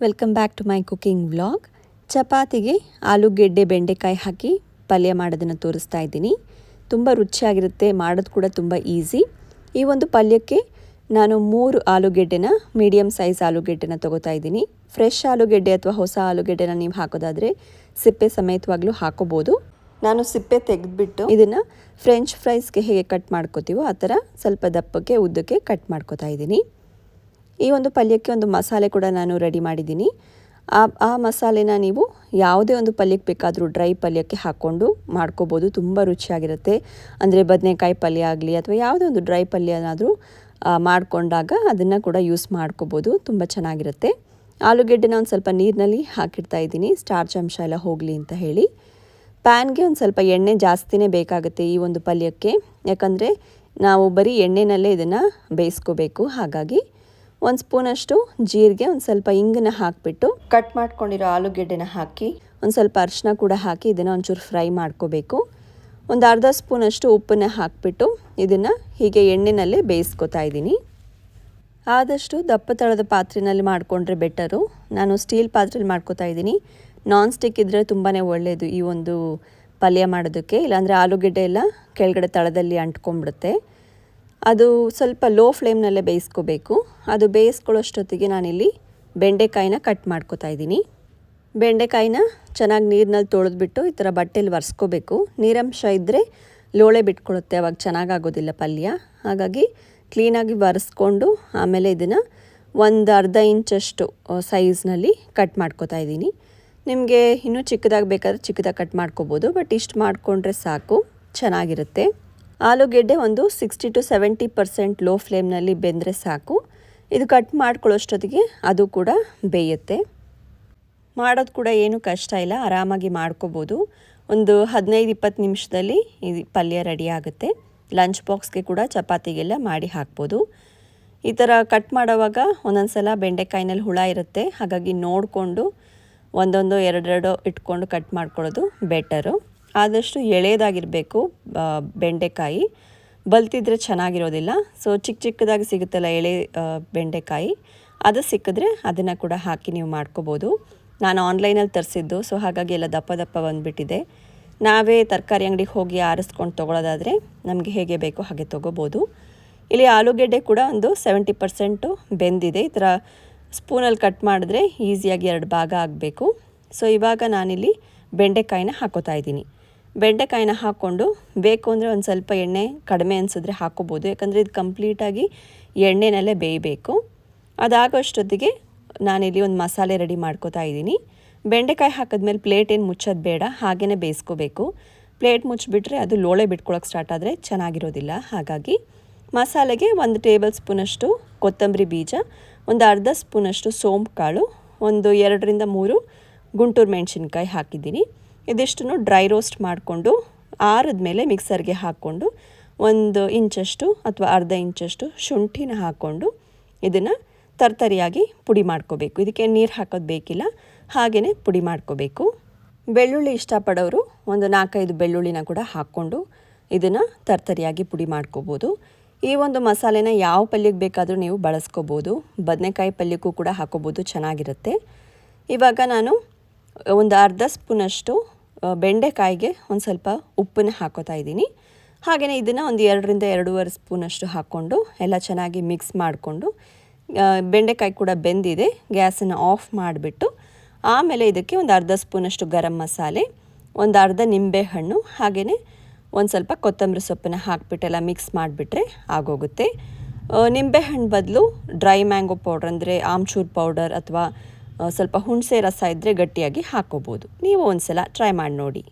Welcome back to my cooking vlog ಚಪಾತಿಗೆ ಆಲೂಗೆಡ್ಡೆ ಬೆಂಡೆಕಾಯಿ ಹಾಕಿ ಪಲ್ಯ ಮಾಡೋದನ್ನು ತೋರಿಸ್ತಾ ಇದ್ದೀನಿ. ತುಂಬ ರುಚಿಯಾಗಿರುತ್ತೆ, ಮಾಡೋದು ಕೂಡ ತುಂಬ ಈಸಿ ಈ ಒಂದು ಪಲ್ಯಕ್ಕೆ ನಾನು ಮೂರು ಆಲೂಗೆಡ್ಡೆನ ಮೀಡಿಯಮ್ ಸೈಜ್ ಆಲೂಗೆಡ್ಡೆನ ತೊಗೋತಾ ಇದ್ದೀನಿ. ಫ್ರೆಶ್ ಆಲೂಗೆಡ್ಡೆ ಅಥವಾ ಹೊಸ ಆಲೂಗೆಡ್ಡೆನ ನೀವು ಹಾಕೋದಾದರೆ ಸಿಪ್ಪೆ ಸಮೇತವಾಗಲೂ ಹಾಕೋಬೋದು. ನಾನು ಸಿಪ್ಪೆ ತೆಗೆದುಬಿಟ್ಟು ಇದನ್ನು ಫ್ರೆಂಚ್ ಫ್ರೈಸ್ಗೆ ಹೇಗೆ ಕಟ್ ಮಾಡ್ಕೋತೀವೋ ಆ ಥರ ಸ್ವಲ್ಪ ದಪ್ಪಕ್ಕೆ ಉದ್ದಕ್ಕೆ ಕಟ್ ಮಾಡ್ಕೋತಾ ಇದ್ದೀನಿ. ಈ ಒಂದು ಪಲ್ಯಕ್ಕೆ ಒಂದು ಮಸಾಲೆ ಕೂಡ ನಾನು ರೆಡಿ ಮಾಡಿದ್ದೀನಿ. ಆ ಆ ಮಸಾಲೆನ ನೀವು ಯಾವುದೇ ಒಂದು ಪಲ್ಯಕ್ಕೆ ಬೇಕಾದರೂ ಡ್ರೈ ಪಲ್ಯಕ್ಕೆ ಹಾಕ್ಕೊಂಡು ಮಾಡ್ಕೋಬೋದು. ತುಂಬ ರುಚಿಯಾಗಿರುತ್ತೆ. ಅಂದರೆ ಬದನೆಕಾಯಿ ಪಲ್ಯ ಆಗಲಿ ಅಥವಾ ಯಾವುದೇ ಒಂದು ಡ್ರೈ ಪಲ್ಯನಾದರೂ ಮಾಡಿಕೊಂಡಾಗ ಅದನ್ನು ಕೂಡ ಯೂಸ್ ಮಾಡ್ಕೋಬೋದು. ತುಂಬ ಚೆನ್ನಾಗಿರುತ್ತೆ. ಆಲೂಗೆಡ್ಡೆನ ಒಂದು ಸ್ವಲ್ಪ ನೀರಿನಲ್ಲಿ ಹಾಕಿಡ್ತಾ ಇದ್ದೀನಿ. ಸ್ಟಾರ್ಚ್ ಅಂಶ ಎಲ್ಲ ಹೋಗಲಿ ಅಂತ ಹೇಳಿ. ಪ್ಯಾನ್ಗೆ ಒಂದು ಸ್ವಲ್ಪ ಎಣ್ಣೆ ಜಾಸ್ತಿನೇ ಬೇಕಾಗುತ್ತೆ ಈ ಒಂದು ಪಲ್ಯಕ್ಕೆ. ಯಾಕಂದರೆ ನಾವು ಬರೀ ಎಣ್ಣೆನಲ್ಲೇ ಇದನ್ನು ಬೇಯಿಸ್ಕೋಬೇಕು. ಹಾಗಾಗಿ ಒಂದು ಸ್ಪೂನಷ್ಟು ಜೀರಿಗೆ ಒಂದು ಸ್ವಲ್ಪ ಇಂಗನ್ನ ಹಾಕಿಬಿಟ್ಟು ಕಟ್ ಮಾಡ್ಕೊಂಡಿರೋ ಆಲೂಗೆಡ್ಡೆನ ಹಾಕಿ ಒಂದು ಸ್ವಲ್ಪ ಅರಿಶಿನ ಕೂಡ ಹಾಕಿ ಇದನ್ನು ಒಂಚೂರು ಫ್ರೈ ಮಾಡ್ಕೋಬೇಕು. ಒಂದು ಅರ್ಧ ಸ್ಪೂನಷ್ಟು ಉಪ್ಪನ್ನ ಹಾಕಿಬಿಟ್ಟು ಇದನ್ನು ಹೀಗೆ ಎಣ್ಣೆನಲ್ಲೇ ಬೇಯಿಸ್ಕೊತಾ ಇದ್ದೀನಿ. ಆದಷ್ಟು ದಪ್ಪ ತಳದ ಪಾತ್ರೆಯಲ್ಲಿ ಮಾಡಿಕೊಂಡ್ರೆ ಬೆಟರು. ನಾನು ಸ್ಟೀಲ್ ಪಾತ್ರೆಯಲ್ಲಿ ಮಾಡ್ಕೋತಾ ಇದ್ದೀನಿ. ನಾನ್ ಸ್ಟಿಕ್ ಇದ್ದರೆ ತುಂಬಾ ಒಳ್ಳೆಯದು ಈ ಒಂದು ಪಲ್ಯ ಮಾಡೋದಕ್ಕೆ. ಇಲ್ಲಾಂದರೆ ಆಲೂಗೆಡ್ಡೆ ಎಲ್ಲ ಕೆಳಗಡೆ ತಳದಲ್ಲಿ ಅಂಟ್ಕೊಂಡ್ಬಿಡುತ್ತೆ. ಅದು ಸ್ವಲ್ಪ ಲೋ ಫ್ಲೇಮ್ನಲ್ಲೇ ಬೇಯಿಸ್ಕೋಬೇಕು. ಅದು ಬೇಯಿಸ್ಕೊಳ್ಳೋಷ್ಟೊತ್ತಿಗೆ ನಾನಿಲ್ಲಿ ಬೆಂಡೆಕಾಯಿನ ಕಟ್ ಮಾಡ್ಕೋತಾ ಇದ್ದೀನಿ. ಬೆಂಡೆಕಾಯಿನ ಚೆನ್ನಾಗಿ ನೀರಿನಲ್ಲಿ ತೊಳೆದ್ಬಿಟ್ಟು ಈ ಥರ ಬಟ್ಟೆಲಿ ಒರೆಸ್ಕೋಬೇಕು. ನೀರಂಶ ಇದ್ದರೆ ಲೋಳೆ ಬಿಟ್ಕೊಳುತ್ತೆ, ಅವಾಗ ಚೆನ್ನಾಗಾಗೋದಿಲ್ಲ ಪಲ್ಯ. ಹಾಗಾಗಿ ಕ್ಲೀನಾಗಿ ಒರೆಸ್ಕೊಂಡು ಆಮೇಲೆ ಇದನ್ನು ಒಂದು ಅರ್ಧ ಇಂಚಷ್ಟು ಸೈಜ್ನಲ್ಲಿ ಕಟ್ ಮಾಡ್ಕೋತಾ ಇದ್ದೀನಿ. ನಿಮಗೆ ಇನ್ನೂ ಚಿಕ್ಕದಾಗಿ ಬೇಕಾದರೆ ಚಿಕ್ಕದಾಗಿ ಕಟ್ ಮಾಡ್ಕೋಬೋದು, ಬಟ್ ಇಷ್ಟು ಮಾಡಿಕೊಂಡ್ರೆ ಸಾಕು, ಚೆನ್ನಾಗಿರುತ್ತೆ. ಆಲೂಗೆಡ್ಡೆ ಒಂದು sixty to seventy percent low ಫ್ಲೇಮ್ನಲ್ಲಿ ಬೆಂದರೆ ಸಾಕು. ಇದು ಕಟ್ ಮಾಡ್ಕೊಳ್ಳೋಷ್ಟೊತ್ತಿಗೆ ಅದು ಕೂಡ ಬೇಯುತ್ತೆ. ಮಾಡೋದು ಕೂಡ ಏನು ಕಷ್ಟ ಇಲ್ಲ, ಆರಾಮಾಗಿ ಮಾಡ್ಕೋಬೋದು. ಒಂದು ಹದಿನೈದು, ಇಪ್ಪತ್ತು ನಿಮಿಷದಲ್ಲಿ ಇದು ಪಲ್ಯ ರೆಡಿ ಆಗುತ್ತೆ. ಲಂಚ್ ಬಾಕ್ಸ್ಗೆ ಕೂಡ ಚಪಾತಿಗೆಲ್ಲ ಮಾಡಿ ಹಾಕ್ಬೋದು. ಈ ಥರ ಕಟ್ ಮಾಡೋವಾಗ ಒಂದೊಂದು ಸಲ ಬೆಂಡೆಕಾಯಿನಲ್ಲಿ ಹುಳ ಇರುತ್ತೆ. ಹಾಗಾಗಿ ನೋಡಿಕೊಂಡು ಒಂದೊಂದು, ಎರಡೆರಡು ಇಟ್ಕೊಂಡು ಕಟ್ ಮಾಡ್ಕೊಳ್ಳೋದು ಬೆಟರು ಆದಷ್ಟು ಎಳೆಯದಾಗಿರಬೇಕು ಬೆಂಡೆಕಾಯಿ. ಬಲ್ತಿದ್ರೆ ಚೆನ್ನಾಗಿರೋದಿಲ್ಲ. ಸೊ ಚಿಕ್ಕ ಚಿಕ್ಕದಾಗಿ ಸಿಗುತ್ತಲ್ಲ ಎಳೆ ಬೆಂಡೆಕಾಯಿ. ಅದು ಸಿಕ್ಕಿದ್ರೆ ಅದನ್ನು ಕೂಡ ಹಾಕಿ ನೀವು ಮಾಡ್ಕೋಬೋದು. ನಾನು ಆನ್ಲೈನಲ್ಲಿ ತರಿಸಿದ್ದು ಸೊ ಹಾಗಾಗಿ ಎಲ್ಲ ದಪ್ಪ ದಪ್ಪ ಬಂದುಬಿಟ್ಟಿದೆ. ನಾವೇ ತರಕಾರಿ ಅಂಗಡಿಗೆ ಹೋಗಿ ಆರಿಸ್ಕೊಂಡು ತೊಗೊಳೋದಾದರೆ ನಮಗೆ ಹೇಗೆ ಬೇಕೋ ಹಾಗೆ ತೊಗೋಬೋದು. ಇಲ್ಲಿ ಆಲೂಗೆಡ್ಡೆ ಕೂಡ ಒಂದು ಸೆವೆಂಟಿ ಪರ್ಸೆಂಟು ಬೆಂದಿದೆ. ಈ ಥರ ಸ್ಪೂನಲ್ಲಿ ಕಟ್ ಮಾಡಿದ್ರೆ ಈಸಿಯಾಗಿ ಎರಡು ಭಾಗ ಆಗಬೇಕು. ಸೊ ಇವಾಗ ನಾನಿಲ್ಲಿ ಬೆಂಡೆಕಾಯಿನ ಹಾಕೋತಾ ಇದ್ದೀನಿ. ಬೆಂಡೆಕಾಯಿನ ಹಾಕ್ಕೊಂಡು ಬೇಕು ಅಂದರೆ ಒಂದು ಸ್ವಲ್ಪ ಎಣ್ಣೆ ಕಡಿಮೆ ಅನಿಸಿದ್ರೆ ಹಾಕೋಬೋದು. ಯಾಕಂದರೆ ಇದು ಕಂಪ್ಲೀಟಾಗಿ ಎಣ್ಣೆನಲ್ಲೇ ಬೇಯಬೇಕು. ಅದಾಗೋಷ್ಟೊತ್ತಿಗೆ ನಾನಿಲ್ಲಿ ಒಂದು ಮಸಾಲೆ ರೆಡಿ ಮಾಡ್ಕೋತಾ ಇದ್ದೀನಿ. ಬೆಂಡೆಕಾಯಿ ಹಾಕಿದ್ಮೇಲೆ ಪ್ಲೇಟ್ ಏನು ಮುಚ್ಚೋದು ಬೇಡ ಹಾಗೇ ಬೇಯಿಸ್ಕೋಬೇಕು. ಪ್ಲೇಟ್ ಮುಚ್ಚಿಬಿಟ್ರೆ ಅದು ಲೋಳೆ ಬಿಟ್ಕೊಳಕ್ಕೆ ಸ್ಟಾರ್ಟ್ ಆದರೆ ಚೆನ್ನಾಗಿರೋದಿಲ್ಲ. ಹಾಗಾಗಿ ಮಸಾಲೆಗೆ ಒಂದು ಟೇಬಲ್ ಸ್ಪೂನಷ್ಟು ಕೊತ್ತಂಬರಿ ಬೀಜ, ಒಂದು ಅರ್ಧ ಸ್ಪೂನಷ್ಟು ಸೋಂಪು ಕಾಳು ಒಂದು ಎರಡರಿಂದ ಮೂರು ಗುಂಟೂರು ಮೆಣಸಿನ್ಕಾಯಿ ಹಾಕಿದ್ದೀನಿ. ಇದಿಷ್ಟನ್ನು ಡ್ರೈ ರೋಸ್ಟ್ ಮಾಡಿಕೊಂಡು ಆರಿದ ಮೇಲೆ ಮಿಕ್ಸರ್ಗೆ ಹಾಕ್ಕೊಂಡು ಒಂದು ಇಂಚಷ್ಟು ಅಥವಾ ಅರ್ಧ ಇಂಚಷ್ಟು ಶುಂಠಿನ ಹಾಕ್ಕೊಂಡು ಇದನ್ನು ತರ್ತರಿಯಾಗಿ ಪುಡಿ ಮಾಡ್ಕೋಬೇಕು. ಇದಕ್ಕೆ ನೀರು ಹಾಕೋದು ಬೇಕಿಲ್ಲ ಹಾಗೆಯೇ ಪುಡಿ ಮಾಡ್ಕೋಬೇಕು. ಬೆಳ್ಳುಳ್ಳಿ ಇಷ್ಟಪಡೋರು ಒಂದು ನಾಲ್ಕೈದು ಬೆಳ್ಳುಳ್ಳಿನ ಕೂಡ ಹಾಕ್ಕೊಂಡು ಇದನ್ನು ತರ್ತರಿಯಾಗಿ ಪುಡಿ ಮಾಡ್ಕೋಬೋದು. ಈ ಒಂದು ಮಸಾಲೆನ ಯಾವ ಪಲ್ಯಕ್ಕೆ ಬೇಕಾದರೂ ನೀವು ಬಳಸ್ಕೋಬೋದು. ಬದನೆಕಾಯಿ ಪಲ್ಯಕ್ಕೂ ಕೂಡ ಹಾಕೋಬೋದು, ಚೆನ್ನಾಗಿರುತ್ತೆ. ಇವಾಗ ನಾನು ಒಂದು ಅರ್ಧ ಸ್ಪೂನಷ್ಟು ಬೆಂಡೆಕಾಯಿಗೆ ಒಂದು ಸ್ವಲ್ಪ ಉಪ್ಪನ್ನು ಹಾಕೋತಾ ಇದ್ದೀನಿ. ಹಾಗೆಯೇ ಇದನ್ನು ಒಂದು ಎರಡರಿಂದ ಎರಡೂವರೆ ಸ್ಪೂನಷ್ಟು ಹಾಕ್ಕೊಂಡು ಎಲ್ಲ ಚೆನ್ನಾಗಿ ಮಿಕ್ಸ್ ಮಾಡಿಕೊಂಡು ಬೆಂಡೆಕಾಯಿ ಕೂಡ ಬೆಂದಿದೆ, ಗ್ಯಾಸನ್ನು ಆಫ್ ಮಾಡಿಬಿಟ್ಟು. ಆಮೇಲೆ ಇದಕ್ಕೆ ಒಂದು ಅರ್ಧ ಸ್ಪೂನಷ್ಟು ಗರಂ ಮಸಾಲೆ, ಒಂದು ಅರ್ಧ ನಿಂಬೆಹಣ್ಣು ಹಾಗೆಯೇ ಒಂದು ಸ್ವಲ್ಪ ಕೊತ್ತಂಬರಿ ಸೊಪ್ಪನ್ನು ಹಾಕಿಬಿಟ್ಟೆಲ್ಲ ಮಿಕ್ಸ್ ಮಾಡಿಬಿಟ್ರೆ ಆಗೋಗುತ್ತೆ. ನಿಂಬೆಹಣ್ಣು ಬದಲು ಡ್ರೈ ಮ್ಯಾಂಗೋ ಪೌಡ್ರ್ ಅಂದರೆ ಆಮ್ಚೂರ್ ಪೌಡರ್ ಅಥವಾ ಸ್ವಲ್ಪ ಹುಣಸೆ ರಸ ಇದ್ದರೆ ಗಟ್ಟಿಯಾಗಿ ಹಾಕೋಬೋದು. ನೀವು ಒಂದು ಸಲ ಟ್ರೈ ಮಾಡಿ ನೋಡಿ.